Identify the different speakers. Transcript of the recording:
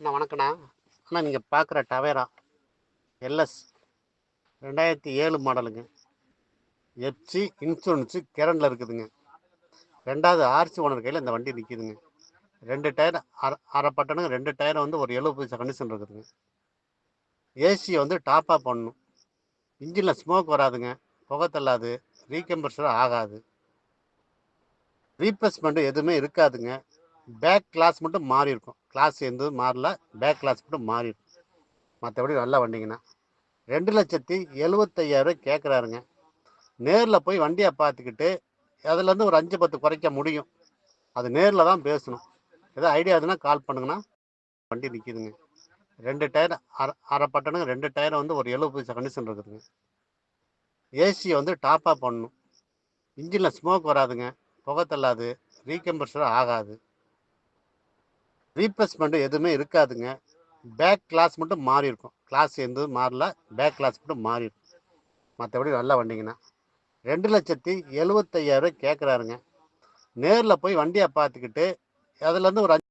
Speaker 1: அண்ணா வணக்கண்ணா அண்ணா நீங்கள் பார்க்குற டவேரா? எல்எஸ். ரெண்டாயிரத்தி ஏழு மாடலுங்க. எஃப்சி இன்சூரன்ஸு கரண்டில் இருக்குதுங்க. ரெண்டாவது ஆர்சி ஓனர் கையில் இந்த வண்டி நிற்கிதுங்க ரெண்டு டயர் அரை அரை பட்டனுங்க ரெண்டு டயரை வந்து ஒரு எழுபது பைசா கண்டிஷன் இருக்குதுங்க. ஏசியை வந்து டாப்பாக பண்ணணும். இன்ஜினில் ஸ்மோக் வராதுங்க. புகை தள்ளாது. ரீகம்பர்ஷன் ஆகாது. ரீப்ளேஸ்மெண்ட்டு எதுவுமே இருக்காதுங்க. பேக் கிளாஸ் மட்டும் மாறி இருக்கும். கிளாஸ் எந்த மாறல பேக் கிளாஸ் மட்டும் மாறி இருக்கும். மற்றபடி நல்லா வண்டிங்கண்ணா ரெண்டு லட்சத்தி எழுபத்தையாயிரம் கேட்குறாருங்க நேரில் போய் வண்டியை பார்த்துக்கிட்டு அதுலேருந்து ஒரு அஞ்சு பத்து குறைக்க முடியும். அது நேரில் தான் பேசணும். ஏதோ ஐடியா எதுனா கால் பண்ணுங்கண்ணா வண்டி நிற்கிதுங்க ரெண்டு டயர் அரை அரை பட்டனுங்க ரெண்டு டயரை வந்து ஒரு எழுபது பைசா கண்டிஷன் இருக்குதுங்க. ஏசியை வந்து டாப்பாக பண்ணணும் இன்ஜினில் ஸ்மோக் வராதுங்க. புகை தள்ளாது. ரீகம்பர்ஷர் ஆகாது. ரீப்ளேஸ்மெண்ட்டு எதுவுமே இருக்காதுங்க. பேக் கிளாஸ் மட்டும் மாறி இருக்கும் கிளாஸ் எந்த மாறல பேக் கிளாஸ் மட்டும் மாறி இருக்கும் மற்றபடி நல்லா வண்டிங்கண்ணா. ரெண்டு லட்சத்தி எழுபத்தையாயிரம் கேட்குறாருங்க நேரில் போய் வண்டியை பார்த்துக்கிட்டு அதுலேருந்து ஒரு அஞ்சு